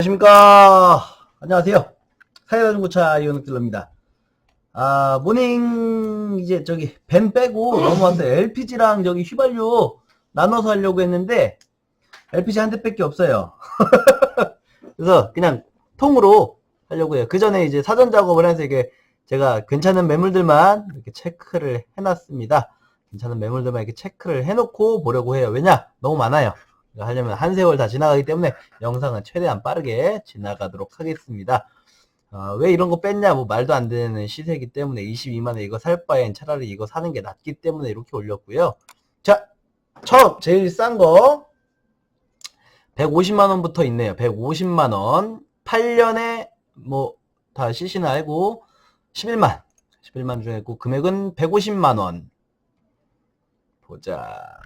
안녕하십니까. 안녕하세요. 사이다 중고차 이원욱딜러입니다. 아, 모닝, 이제 저기, 벤 빼고 넘어왔어요. LPG랑 저기 휘발유 나눠서 하려고 했는데, LPG 한 대밖에 없어요. 그래서 그냥 통으로 하려고 해요. 그 전에 이제 사전 작업을 해서 이게 제가 괜찮은 매물들만 이렇게 체크를 해놨습니다. 괜찮은 매물들만 이렇게 체크를 해놓고 보려고 해요. 왜냐? 너무 많아요. 이거 하려면 한 세월 다 지나가기 때문에 영상은 최대한 빠르게 지나가도록 하겠습니다. 아, 왜 이런 거 뺐냐? 뭐 말도 안 되는 시세이기 때문에 22만원 이거 살 바엔 차라리 이거 사는 게 낫기 때문에 이렇게 올렸고요. 자, 처음 제일 싼 거 150만원부터 있네요. 150만원 8년에 뭐다 CC는 알고 11만 11만 중에 있고 금액은 150만원 보자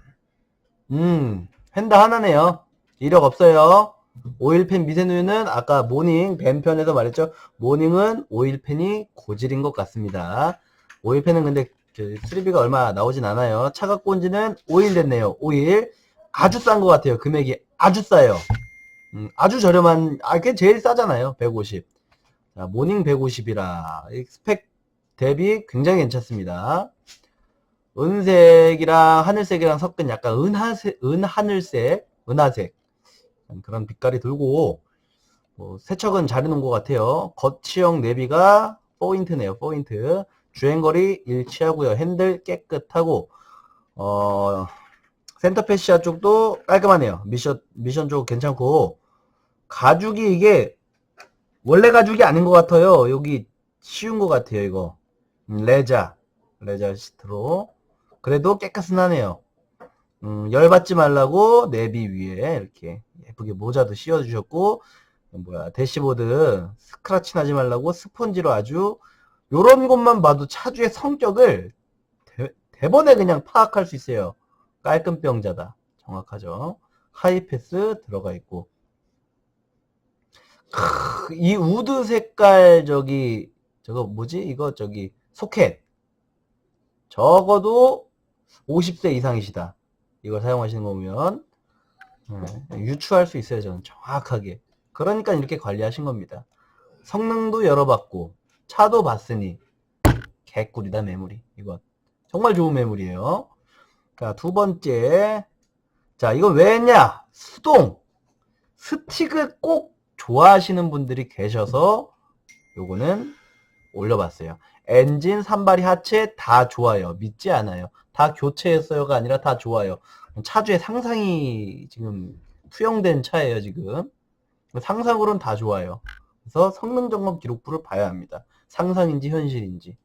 음 펜다 하나네요. 이력 없어요. 오일팬 미세누유는 아까 모닝 벤편에서 말했죠? 모닝은 오일팬이 고질인 것 같습니다. 오일팬은 근데 그 수리비가 얼마 나오진 않아요. 차 갖고 온 지는 5일 됐네요. 5일. 아주 싼 것 같아요. 금액이 아주 싸요. 음, 아주 저렴한 아 그게 제일 싸잖아요. 150 자, 모닝 150이라. 스펙 대비 굉장히 괜찮습니다. 은색이랑 하늘색이랑 섞은 약간 은하색, 은하늘색, 은하색 그런 빛깔이 돌고 뭐 세척은 잘 해놓은 것 같아요. 거치형 내비가 포인트네요. 포인트 주행거리 일치하고요. 핸들 깨끗하고 어 센터 패시아 쪽도 깔끔하네요. 미션 미션 쪽 괜찮고 가죽이 이게 원래 가죽이 아닌 것 같아요. 여기 쉬운 것 같아요. 이거 음, 레자 레자 시트로 그래도 깨끗은 하네요. 음, 열받지 말라고 내비 위에 이렇게 예쁘게 모자도 씌워주셨고 뭐야 대시보드 스크라치 나지 말라고 스펀지로 아주 요런 것만 봐도 차주의 성격을 대, 번에 그냥 파악할 수 있어요. 깔끔병자다. 정확하죠. 하이패스 들어가 있고 크, 이 우드 색깔 저기 저거 뭐지 이거 저기 소켓 적어도 50세 이상이시다. 이걸 사용하시는 거면 네, 유추할 수 있어요 저는 정확하게. 그러니까 이렇게 관리하신 겁니다. 성능도 열어봤고 차도 봤으니 개꿀이다 메모리. 이건 정말 좋은 메모리예요. 자 두 번째. 자 이건 왜 했냐? 수동. 스틱을 꼭 좋아하시는 분들이 계셔서 요거는 올려봤어요. 엔진, 산발이, 하체 다 좋아요. 믿지 않아요. 다 교체했어요가 아니라 다 좋아요. 차주의 상상이 지금 투영된 차예요, 지금. 상상으로는 다 좋아요. 그래서 성능 점검 기록부를 봐야 합니다. 상상인지 현실인지.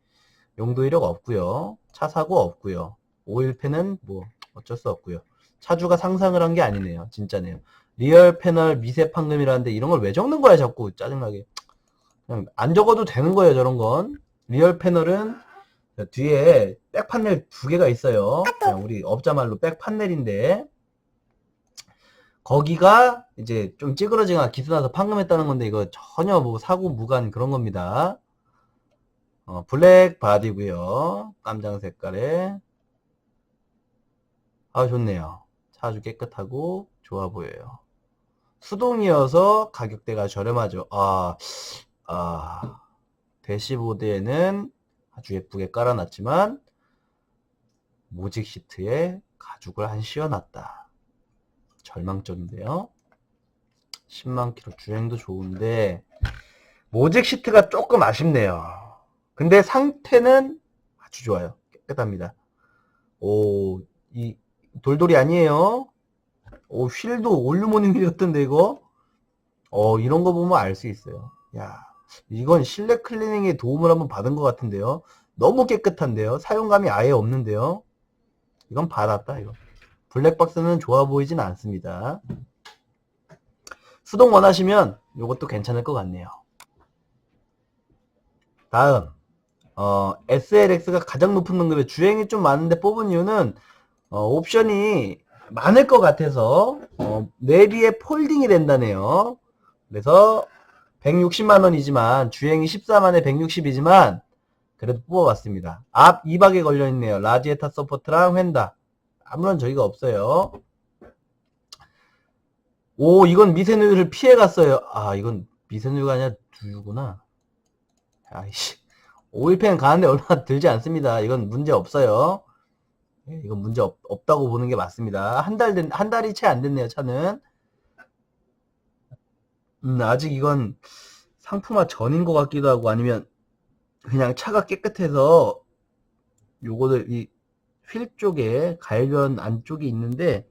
용도 이력 없고요. 차 사고 없고요. 오일팬은 뭐 어쩔 수 없고요. 차주가 상상을 한 게 아니네요. 진짜네요. 리얼 패널 미세 판금이라는데 이런 걸 왜 적는 거야 자꾸 짜증나게 안 적어도 되는 거예요 저런 건. 리얼 패널은 뒤에 백 판넬 두 개가 있어요. 우리 업자 말로 백 판넬인데. 거기가 이제 좀 찌그러지거나 기스나서 판금했다는 건데 이거 전혀 뭐 사고 무관 그런 겁니다. 어, 블랙 바디고요. 깜장 색깔에. 아 좋네요. 차 아주 깨끗하고 좋아 보여요. 수동이어서 가격대가 저렴하죠. 아, 아, 대시보드에는 아주 예쁘게 깔아놨지만 모직 시트에 가죽을 한 씌워놨다. 절망적인데요. 10만 킬로 주행도 좋은데 모직 시트가 조금 아쉽네요. 근데 상태는 아주 좋아요. 깨끗합니다. 오, 이 돌돌이 아니에요. 오, 휠도 올류모닝 휠 같던데, 이거? 어, 이런 거 보면 알 수 있어요. 야, 이건 실내 클리닝에 도움을 한번 받은 것 같은데요. 너무 깨끗한데요. 사용감이 아예 없는데요. 이건 받았다, 이거. 블랙박스는 좋아 보이진 않습니다. 수동 원하시면 이것도 괜찮을 것 같네요. 다음, 어, SLX가 가장 높은 등급의 주행이 좀 많은데 뽑은 이유는, 어, 옵션이 많을 것 같아서 어, 내비에 폴딩이 된다네요. 그래서 160만 원이지만 주행이 14만에 160이지만 그래도 뽑아봤습니다. 앞 2박에 걸려있네요. 라지에타 서포트랑 휀다. 아무런 저희가 없어요. 오, 이건 미세누유를 피해 갔어요. 아, 이건 미세누유가 아니라 두유구나. 아이씨. 오일팬 가는데 얼마 들지 않습니다. 이건 문제 없어요. 예, 이건 문제 없, 없다고 보는 게 맞습니다. 한 달 된, 한 달이 채 안 됐네요, 차는. 음, 아직 이건 상품화 전인 것 같기도 하고 아니면 그냥 차가 깨끗해서 요거를 이 휠 쪽에 갈변 안쪽이 있는데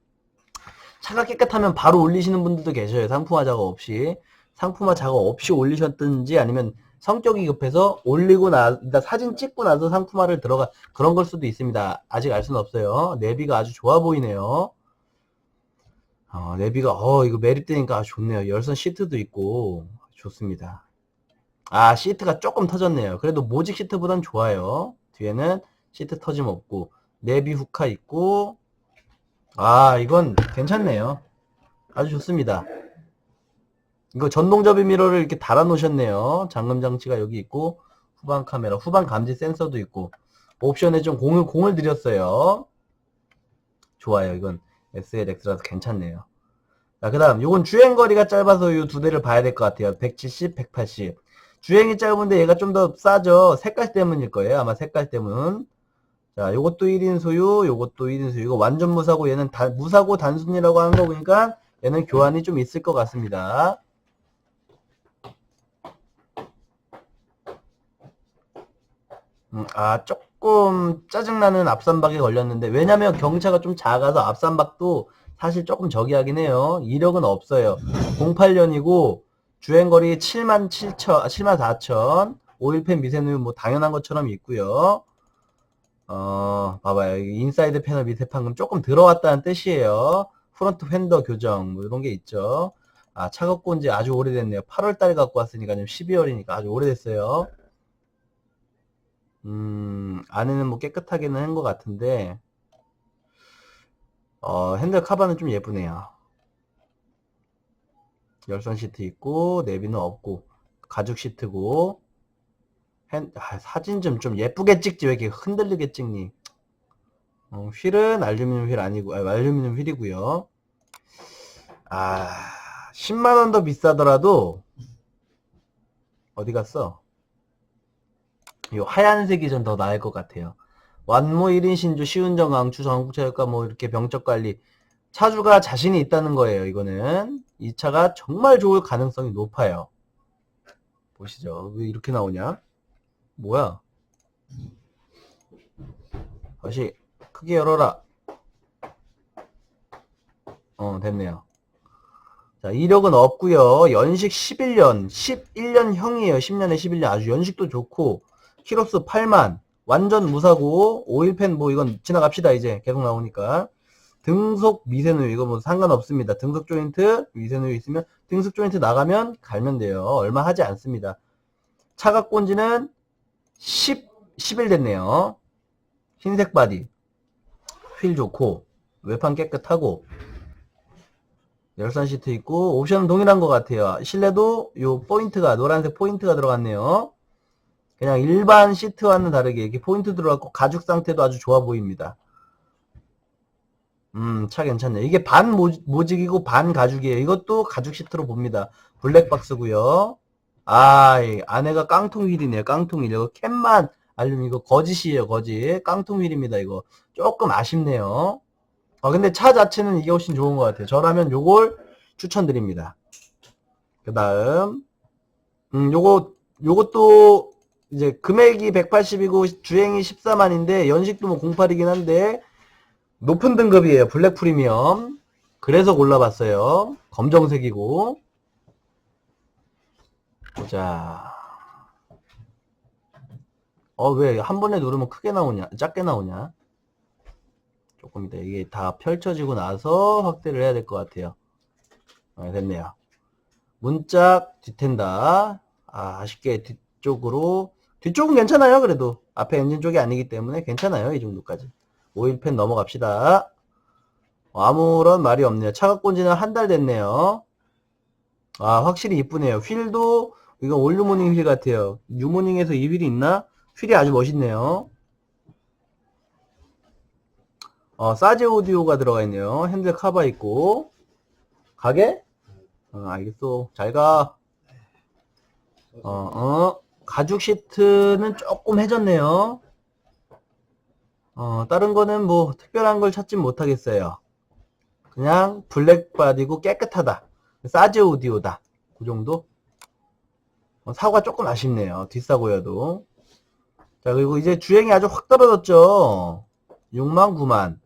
차가 깨끗하면 바로 올리시는 분들도 계셔요. 상품화 작업 없이. 상품화 작업 없이 올리셨든지 아니면 성격이 급해서 올리고 나, 사진 찍고 나서 상품화를 들어가, 그런 걸 수도 있습니다. 아직 알 수는 없어요. 내비가 아주 좋아 보이네요. 어, 내비가, 어, 이거 매립되니까 좋네요. 열선 시트도 있고, 좋습니다. 아, 시트가 조금 터졌네요. 그래도 모직 시트보단 좋아요. 뒤에는 시트 터짐 없고, 내비 후카 있고, 아, 이건 괜찮네요. 아주 좋습니다. 이거 전동 접이 미러를 이렇게 달아 놓으셨네요. 잠금 장치가 여기 있고, 후방 카메라, 후방 감지 센서도 있고, 옵션에 좀 공을, 공을 들였어요. 좋아요. 이건 SLX라서 괜찮네요. 자, 그 다음, 요건 주행거리가 짧아서 요두 대를 봐야 될 것 같아요. 170, 180. 주행이 짧은데 얘가 좀 더 싸죠. 색깔 때문일 거예요. 아마 색깔 때문. 자, 요것도 1인 소유, 요것도 1인 소유. 이거 완전 무사고 얘는 다, 무사고 단순이라고 하는 거 보니까 얘는 교환이 좀 있을 것 같습니다. 음, 아, 조금 짜증나는 앞선박에 걸렸는데, 왜냐면 경차가 좀 작아서 앞선박도 사실 조금 저기하긴 해요. 이력은 없어요. 08년이고, 주행거리 7만 7천, 7만 4천, 오일팬 미세누유 뭐 당연한 것처럼 있고요. 어, 봐봐요. 인사이드 패널 밑에 판금 조금 들어왔다는 뜻이에요. 프론트 팬더 교정, 뭐 이런 게 있죠. 아, 차 갖고 온지 아주 오래됐네요. 8월 달에 갖고 왔으니까 지금 12월이니까 아주 오래됐어요. 음, 안에는 뭐 깨끗하게는 한 것 같은데, 어, 핸들 카바는 좀 예쁘네요. 열선 시트 있고, 내비는 없고, 가죽 시트고, 핸, 아, 사진 좀, 좀 예쁘게 찍지, 왜 이렇게 흔들리게 찍니? 어, 휠은 알루미늄 휠 아니고, 아, 알루미늄 휠이고요. 아, 10만원 더 비싸더라도, 어디 갔어? 이 하얀색이 좀 더 나을 것 같아요. 완모 1인 신주, 시운전 강추, 전국차효과 뭐 이렇게 병적 관리. 차주가 자신이 있다는 거예요, 이거는. 이 차가 정말 좋을 가능성이 높아요. 보시죠. 왜 이렇게 나오냐? 뭐야? 다시 크게 열어라. 어, 됐네요. 자, 이력은 없고요. 연식 11년, 11년형이에요. 10년에 11년. 아주 연식도 좋고 키로수 8만. 완전 무사고 오일팬 뭐 이건 지나갑시다 이제. 계속 나오니까. 등속 미세누유 이거 뭐 상관없습니다. 등속 조인트 미세누유 있으면 등속 조인트 나가면 갈면 돼요. 얼마 하지 않습니다. 차 갖고 온 지는 10, 10일 됐네요. 흰색 바디. 휠 좋고 외판 깨끗하고 열선 시트 있고 옵션은 동일한 것 같아요. 실내도 요 포인트가 노란색 포인트가 들어갔네요 그냥 일반 시트와는 다르게 이렇게 포인트 들어갔고 가죽 상태도 아주 좋아 보입니다. 음, 차 괜찮네요. 이게 반 모직, 모직이고 반 가죽이에요. 이것도 가죽 시트로 봅니다. 블랙박스고요. 아, 이 안에가 깡통 휠이네요. 깡통 휠. 이거 캔만 알루미늄 이거 거짓이에요. 거짓. 깡통 휠입니다. 이거 조금 아쉽네요. 아, 근데 차 자체는 이게 훨씬 좋은 것 같아요. 저라면 요걸 추천드립니다. 그 다음 음, 요거 요것도 이제 금액이 180이고 주행이 14만인데 연식도 뭐 08이긴 한데 높은 등급이에요. 블랙 프리미엄. 그래서 골라봤어요. 검정색이고. 보자. 어, 왜 한 번에 누르면 크게 나오냐? 작게 나오냐? 조금 이따 이게 다 펼쳐지고 나서 확대를 해야 될 것 같아요. 네, 됐네요. 문짝 뒤텐다. 아, 아쉽게 뒤쪽으로 뒤쪽은 괜찮아요, 그래도. 앞에 엔진 쪽이 아니기 때문에 괜찮아요, 이 정도까지. 오일팬 넘어갑시다. 아무런 말이 없네요. 차 갖고 온 지는 한 달 됐네요. 아, 확실히 이쁘네요. 휠도, 이건 올루모닝 휠 같아요. 유모닝에서 이 휠이 있나? 휠이 아주 멋있네요. 어, 사제 오디오가 들어가 있네요. 핸들 카바 있고. 가게? 어, 알겠어. 잘 가. 어, 어. 가죽 시트는 조금 해졌네요. 어, 다른 거는 뭐 특별한 걸 찾진 못하겠어요. 그냥 블랙 바디고 깨끗하다. 사즈 오디오다. 그 정도? 어, 사고가 조금 아쉽네요. 뒷사고여도. 자, 그리고 이제 주행이 아주 확 떨어졌죠. 6만, 9만.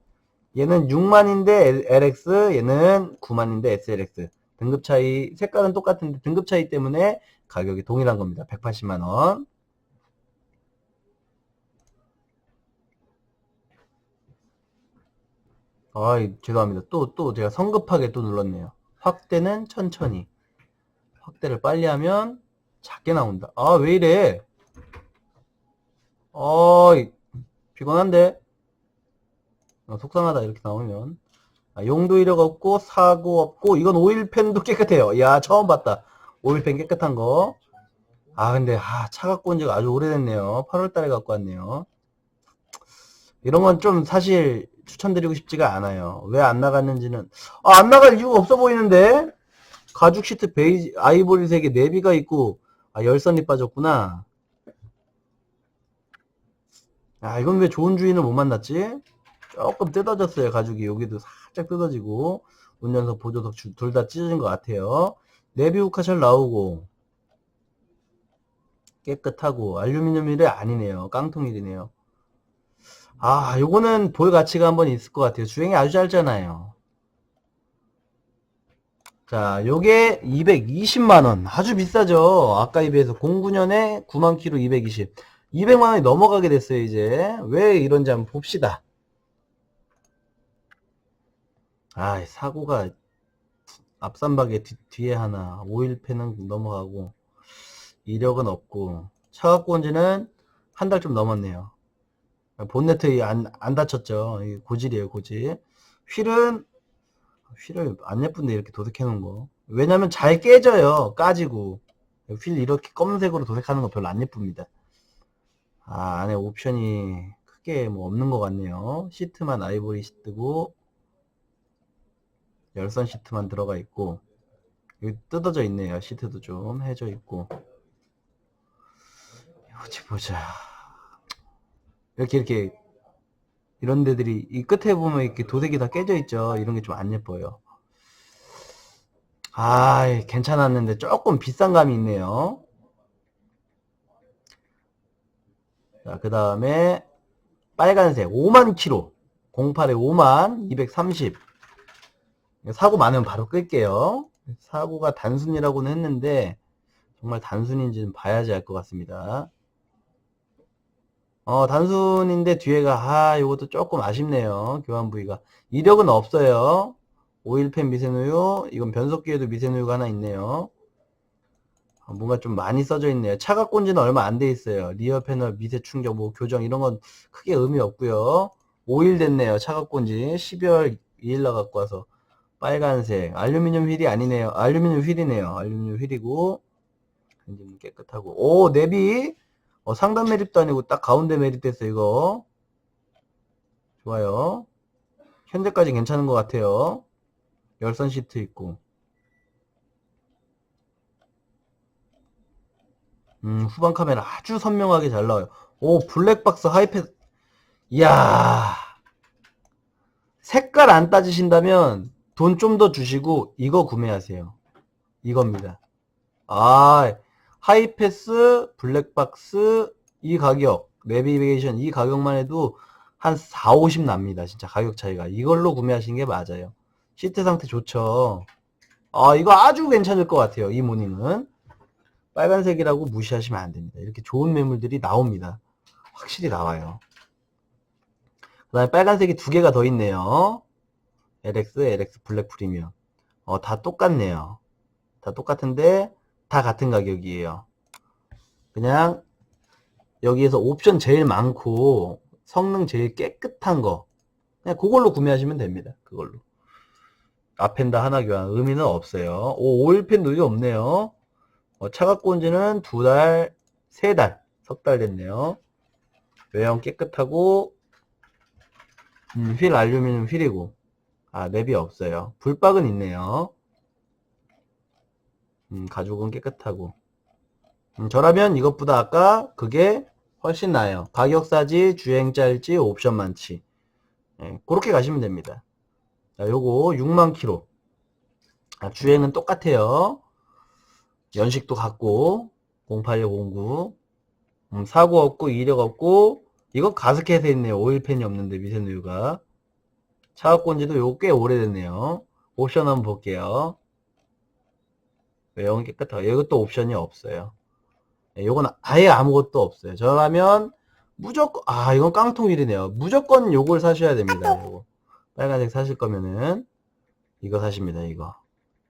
얘는 6만인데 LX, 얘는 9만인데 SLX. 등급 차이, 색깔은 똑같은데 등급 차이 때문에 가격이 동일한 겁니다. 180만원. 아, 죄송합니다. 또, 또 제가 성급하게 또 눌렀네요. 확대는 천천히. 확대를 빨리 하면 작게 나온다. 아, 왜 이래? 어, 피곤한데? 어, 속상하다, 이렇게 나오면. 아, 용도 이력 없고, 사고 없고, 이건 오일팬도 깨끗해요. 야, 처음 봤다. 오일팬 깨끗한 거. 아, 근데, 아, 차 갖고 온 지가 아주 오래됐네요. 8월 달에 갖고 왔네요. 이런 건 좀 사실 추천드리고 싶지가 않아요. 왜 안 나갔는지는. 아, 안 나갈 이유가 없어 보이는데? 가죽 시트 베이지, 아이보리색에 내비가 있고, 아, 열선이 빠졌구나. 아, 이건 왜 좋은 주인을 못 만났지? 조금 뜯어졌어요, 가죽이. 여기도 살짝 뜯어지고, 운전석, 보조석 둘 다 찢어진 것 같아요. 내비 우카셜 나오고, 깨끗하고, 알루미늄 휠이 아니네요. 깡통 휠이네요. 아, 요거는 볼 가치가 한번 있을 것 같아요. 주행이 아주 짧잖아요. 자, 요게 220만원. 아주 비싸죠. 아까에 비해서 09년에 9만 킬로 220. 200만원이 넘어가게 됐어요, 이제. 왜 이런지 한번 봅시다. 아, 사고가 앞산박에 뒤, 뒤에 하나, 오일팬은 넘어가고, 이력은 없고, 차 갖고 온 지는 한 달 좀 넘었네요. 본네트 안, 안 다쳤죠. 고질이에요, 고질. 휠은, 휠을 안 예쁜데 이렇게 도색해 놓은 거. 왜냐면 잘 깨져요. 까지고. 휠 이렇게 검은색으로 도색하는 거 별로 안 예쁩니다. 아, 안에 옵션이 크게 뭐 없는 것 같네요. 시트만 아이보리 시트고, 열선 시트만 들어가 있고, 여기 뜯어져 있네요. 시트도 좀 해져 있고. 어디 보자. 이렇게 이렇게 이런 데들이 이 끝에 보면 이렇게 도색이 다 깨져 있죠. 이런 게 좀 안 예뻐요. 아, 괜찮았는데 조금 비싼 감이 있네요. 자, 그 다음에 빨간색 5만 킬로 08에 5만 230 사고 많으면 바로 끌게요. 사고가 단순이라고는 했는데 정말 단순인지는 봐야지 알 것 같습니다. 어, 단순인데 뒤에가, 아, 요것도 조금 아쉽네요. 교환 부위가. 이력은 없어요. 오일팬 미세누유, 이건 변속기에도 미세누유가 하나 있네요. 어, 뭔가 좀 많이 써져 있네요. 차 갖고 온 지는 얼마 안 돼 있어요. 리어 패널 미세 충격, 뭐 교정 이런 건 크게 의미 없고요. 5일 됐네요. 차 갖고 온지 12월 2일 날 갖고 와서 빨간색. 알루미늄 휠이 아니네요. 알루미늄 휠이네요. 알루미늄 휠이고 엔진 깨끗하고. 오 내비. 어, 상단 매립도 아니고 딱 가운데 매립됐어 이거. 좋아요. 현재까지 괜찮은 것 같아요. 열선 시트 있고. 음 후방 카메라 아주 선명하게 잘 나와요. 오 블랙박스 하이패스 이야. 색깔 안 따지신다면 돈 좀 더 주시고 이거 구매하세요 이겁니다 아 하이패스, 블랙박스 이 가격, 내비게이션 이 가격만 해도 한 4, 50 납니다. 진짜 가격 차이가. 이걸로 구매하신 게 맞아요. 시트 상태 좋죠. 아, 이거 아주 괜찮을 것 같아요. 이 모닝은. 빨간색이라고 무시하시면 안 됩니다. 이렇게 좋은 매물들이 나옵니다. 확실히 나와요. 그 다음에 빨간색이 두 개가 더 있네요. LX, LX 블랙 프리미엄. 어, 다 똑같네요. 다 똑같은데, 다 같은 가격이에요. 그냥 여기에서 옵션 제일 많고 성능 제일 깨끗한 거 그냥 그걸로 구매하시면 됩니다. 그걸로. 앞펜다 하나 교환 의미는 없어요. 오, 오일팬 누이 없네요. 어, 차 갖고 온 지는 두 달, 세 달, 석 달 됐네요. 외형 깨끗하고 음, 휠 알루미늄 휠이고 아 내비 없어요. 불박은 있네요. 음, 가죽은 깨끗하고. 음, 저라면 이것보다 아까 그게 훨씬 나아요. 가격 싸지, 주행 짧지, 옵션 많지. 예, 그렇게 가시면 됩니다. 자, 요거 6만 킬로. 아, 주행은 똑같아요. 연식도 같고, 0809. 음, 사고 없고, 이력 없고, 이거 가스켓에 있네요. 오일팬이 없는데, 미세누유가. 차갑건지도 요거 꽤 오래됐네요. 옵션 한번 볼게요. 외형은 깨끗하고, 이것도 옵션이 없어요. 예, 요건 아예 아무것도 없어요. 저라면, 무조건, 아, 이건 깡통일이네요. 무조건 요걸 사셔야 됩니다. 요거. 빨간색 사실 거면은, 이거 사십니다, 이거.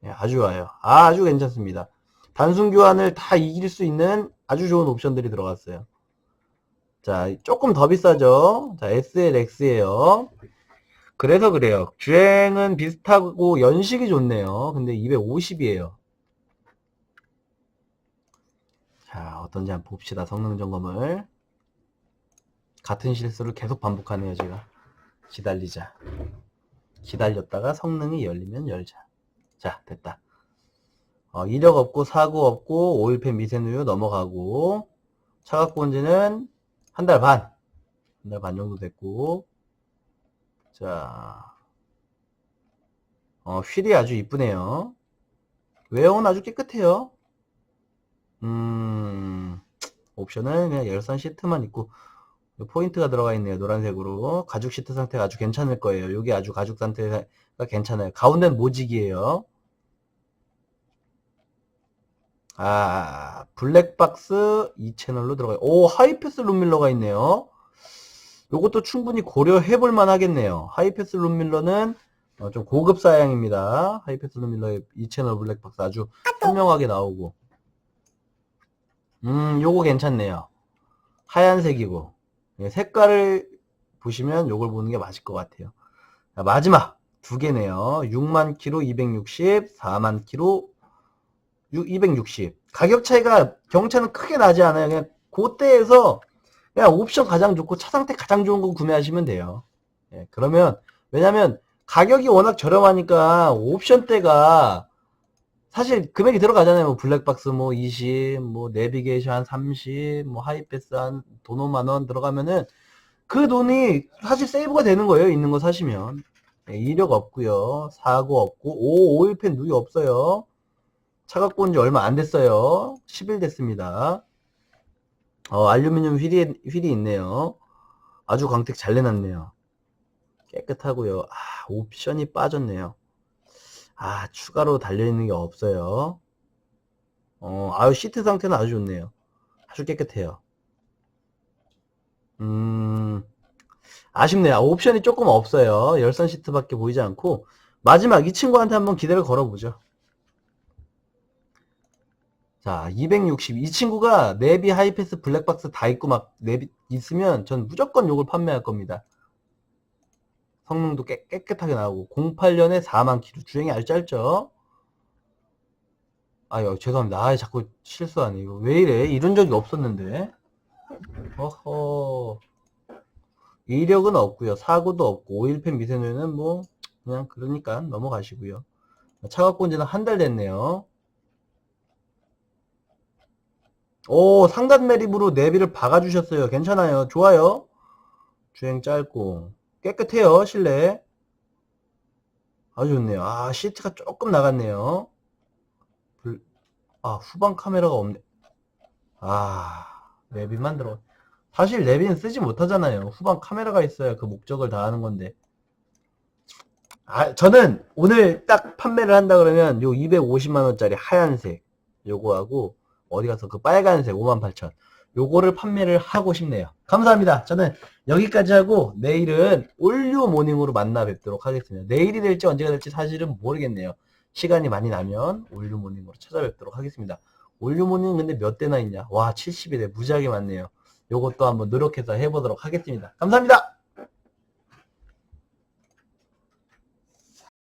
예, 아주 좋아요. 아주 괜찮습니다. 단순 교환을 다 이길 수 있는 아주 좋은 옵션들이 들어갔어요. 자, 조금 더 비싸죠? 자, SLX예요. 그래서 그래요. 주행은 비슷하고 연식이 좋네요. 근데 250이에요. 자, 어떤지 한번 봅시다. 성능 점검을. 같은 실수를 계속 반복하네요, 제가. 기다리자. 기다렸다가 성능이 열리면 열자. 자, 됐다. 어, 이력 없고, 사고 없고, 오일팬 미세누유 넘어가고, 차갑본지는 한 달 반. 한 달 반 정도 됐고, 자, 어, 휠이 아주 이쁘네요. 외형은 아주 깨끗해요. 음, 옵션은 그냥 열선 시트만 있고, 포인트가 들어가 있네요. 노란색으로. 가죽 시트 상태가 아주 괜찮을 거예요. 여기 아주 가죽 상태가 괜찮아요. 가운데는 모직이에요. 아, 블랙박스 2채널로 들어가요. 오, 하이패스 룸밀러가 있네요. 요것도 충분히 고려해 볼 만하겠네요. 하이패스 룸밀러는 어, 좀 고급 사양입니다. 하이패스 룸밀러의 2채널 블랙박스 아주 선명하게 나오고. 음, 요거 괜찮네요. 하얀색이고. 예, 색깔을 보시면 요걸 보는 게 맞을 것 같아요. 자, 마지막 두 개네요. 6만 킬로 260, 4만 킬로 260. 가격 차이가 경차는 크게 나지 않아요. 그냥 그때에서 그냥 옵션 가장 좋고 차 상태 가장 좋은 거 구매하시면 돼요. 예, 그러면 왜냐면 가격이 워낙 저렴하니까 옵션 때가 사실 금액이 들어가잖아요. 뭐 블랙박스 뭐 20, 뭐 내비게이션 한 30, 뭐 하이패스 한 돈 5만 원 들어가면은 그 돈이 사실 세이브가 되는 거예요. 있는 거 사시면. 예, 이력 없고요. 사고 없고 오 오일팬 누이 없어요. 차 갖고 온 지 얼마 안 됐어요. 10일 됐습니다. 어, 알루미늄 휠이, 휠이 있네요. 아주 광택 잘 내놨네요. 깨끗하고요. 아, 옵션이 빠졌네요. 아, 추가로 달려있는 게 없어요. 어, 아유, 시트 상태는 아주 좋네요. 아주 깨끗해요. 음, 아쉽네요. 옵션이 조금 없어요. 열선 시트밖에 보이지 않고. 마지막 이 친구한테 한번 기대를 걸어보죠. 자, 260. 이 친구가 내비, 하이패스, 블랙박스 다 있고 막 내비 있으면 전 무조건 요걸 판매할 겁니다. 성능도 깨, 깨끗하게 나오고 08년에 4만 킬로 주행이 아주 짧죠. 아유 죄송합니다. 아 자꾸 실수하네. 이거 왜 이래? 이런 적이 없었는데. 어허. 이력은 없고요. 사고도 없고 오일팬 미세누유는 뭐 그냥 그러니까 넘어가시고요. 차 갖고 온 지는 한 달 됐네요. 오, 상단 매립으로 내비를 박아주셨어요. 괜찮아요. 좋아요. 주행 짧고. 깨끗해요, 실내. 아주 좋네요. 아, 시트가 조금 나갔네요. 불... 아, 후방 카메라가 없네. 아, 내비만 들어. 사실 내비는 쓰지 못하잖아요. 후방 카메라가 있어야 그 목적을 다 하는 건데. 아, 저는 오늘 딱 판매를 한다 그러면 요 250만원짜리 하얀색 요거하고 어디 가서 그 빨간색 58,000 요거를 판매를 하고 싶네요. 감사합니다. 저는 여기까지 하고 내일은 올류 모닝으로 만나 뵙도록 하겠습니다. 내일이 될지 언제가 될지 사실은 모르겠네요. 시간이 많이 나면 올류 모닝으로 찾아뵙도록 하겠습니다. 올류 모닝 근데 몇 대나 있냐? 와 70이래 무지하게 많네요. 요것도 한번 노력해서 해보도록 하겠습니다. 감사합니다.